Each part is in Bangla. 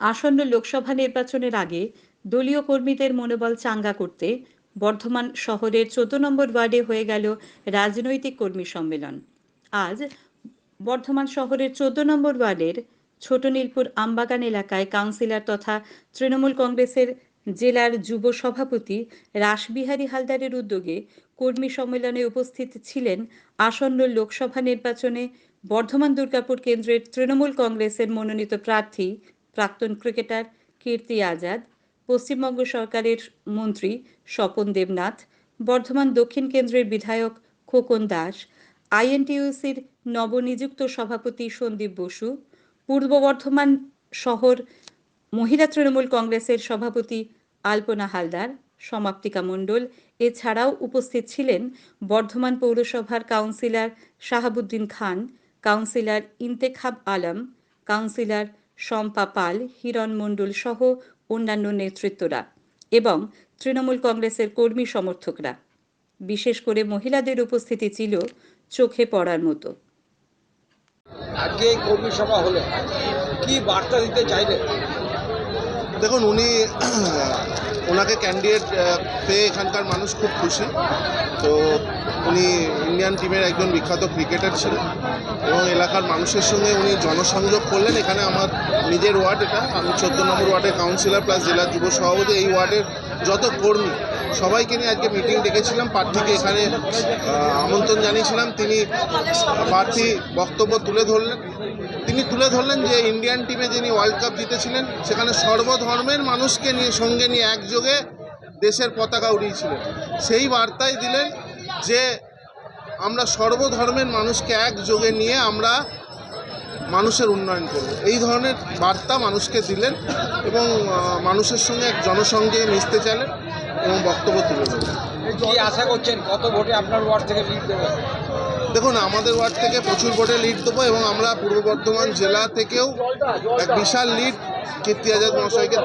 আসন্ন লোকসভা নির্বাচনের আগে দলীয় কর্মীদের মনোবল চাঙ্গা করতে বর্ধমান শহরের চোদ্দ নম্বর ওয়ার্ডে হয়ে গেল রাজনৈতিক কর্মী সম্মেলন। আজ বর্ধমান শহরের চোদ্দ নম্বর ওয়ার্ডের ছোট নীলপুর আমবাগান এলাকায় কাউন্সিলর তথা তৃণমূল কংগ্রেসের জেলার যুব সভাপতি রাসবিহারী হালদারের উদ্যোগে কর্মী সম্মেলনে উপস্থিত ছিলেন আসন্ন লোকসভা নির্বাচনে বর্ধমান দুর্গাপুর কেন্দ্রের তৃণমূল কংগ্রেসের মনোনীত প্রার্থী প্রাক্তন ক্রিকেটার কীর্তি আজাদ, পশ্চিমবঙ্গ সরকারের মন্ত্রী স্বপন দেবনাথ, বর্ধমান দক্ষিণ কেন্দ্রের বিধায়ক খোকন দাস আইএনটিইউসির নবনিযুক্ত সভাপতি সন্দীপ বসু, পূর্ব বর্ধমান শহর মহিলা তৃণমূল কংগ্রেসের সভাপতি আলপনা হালদার, সমাপ্তিকা মণ্ডল, এছাড়াও উপস্থিত ছিলেন বর্ধমান পৌরসভার councillor Shahabuddin Khan, councillor Intekhab Alam, councillor Shampa Pal Hiran Mandal সহ অন্যান্য নেতৃত্বরা এবং তৃণমূল কংগ্রেসের কর্মী সমর্থকরা। বিশেষ করে মহিলাদের উপস্থিতি ছিল চোখে পড়ার মতো। আজকে এই কর্মী সভা হলো। কি বার্তা দিতে চাইলে দেখুন উনি ওনাকে ক্যান্ডিডেট পেয়ে এখানকার মানুষ খুব খুশি। তো উনি ইন্ডিয়ান টিমের একজন বিখ্যাত ক্রিকেটার ছিলেন এবং এলাকার মানুষের সঙ্গে উনি জনসংযোগ করলেন। এখানে আমার নিজের ওয়ার্ড এটা, আমি চোদ্দ নম্বর ওয়ার্ডের কাউন্সিলর প্লাস জেলার যুব সভাপতি। এই ওয়ার্ডের যত কর্মী, সবাইকে নিয়ে আজকে মিটিং ডেকেছিলাম। প্রার্থীকে এখানে আমন্ত্রণ জানিয়েছিলাম। তিনি প্রার্থী বক্তব্য তুলে ধরলেন। তিনি তুলে ধরলেন যে ইন্ডিয়ান টিমে যিনি ওয়ার্ল্ড কাপ জিতেছিলেন, সেখানে সর্বধর্মের মানুষকে নিয়ে, সঙ্গে নিয়ে একযোগে দেশের পতাকা উড়িয়েছিলেন। সেই বার্তাই দিলেন যে আমরা সর্বধর্মের মানুষকে একযোগে নিয়ে আমরা মানুষের উন্নয়ন করব। এই ধরনের বার্তা মানুষকে দিলেন এবং মানুষের সঙ্গে এক জনসংঘে মিশতে চাইলেন এবং বক্তব্য তুলে ধরলেন। আশা করছেন? কত ভোটে আপনার ওয়ার্ড থেকে দেখুন আমাদের ওয়ার্ড থেকে প্রচুর ভোটে লিড দেবো এবং আমরা পূর্ব বর্ধমান জেলা থেকেও এক বিশাল লিড কীর্তি আজাদ মহাশয়কে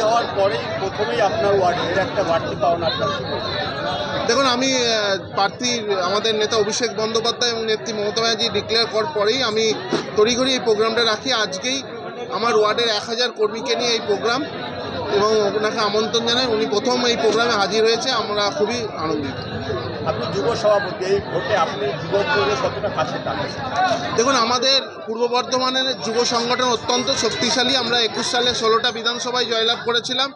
হওয়ার পরেই প্রথমেই আপনার ওয়ার্ডের একটা বাড়তি পাওনা আপনার দেখুন আমি প্রার্থী আমাদের নেতা অভিষেক বন্দ্যোপাধ্যায় এবং নেত্রী মমতা ব্যানার্জি ডিক্লেয়ার করার পরেই আমি তড়িঘড়ি এই প্রোগ্রামটা রাখি। আজকেই আমার ওয়ার্ডের এক হাজার কর্মীকে নিয়ে এই প্রোগ্রাম এবং ওনাকে আমন্ত্রণ জানাই। উনি প্রথম এই প্রোগ্রামে হাজির হয়েছে আমরা খুবই আনন্দিত। আপনি যুব সভাপতি এই ভোটে আপনি যুবকদের কতটা কাছে? দেখুন আমাদের পূর্ব বর্ধমানের যুব সংগঠন অত্যন্ত শক্তিশালী। আমরা একুশ সালে ষোলোটা বিধানসভায় জয়লাভ করেছিলাম।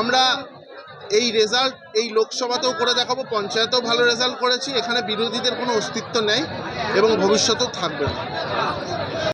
আমরা এই রেজাল্ট এই লোকসভাতেও করে দেখাবো পঞ্চায়েতেও ভালো রেজাল্ট করেছি। এখানে বিরোধীদের কোনো অস্তিত্ব নেই এবং ভবিষ্যতেও থাকবে না।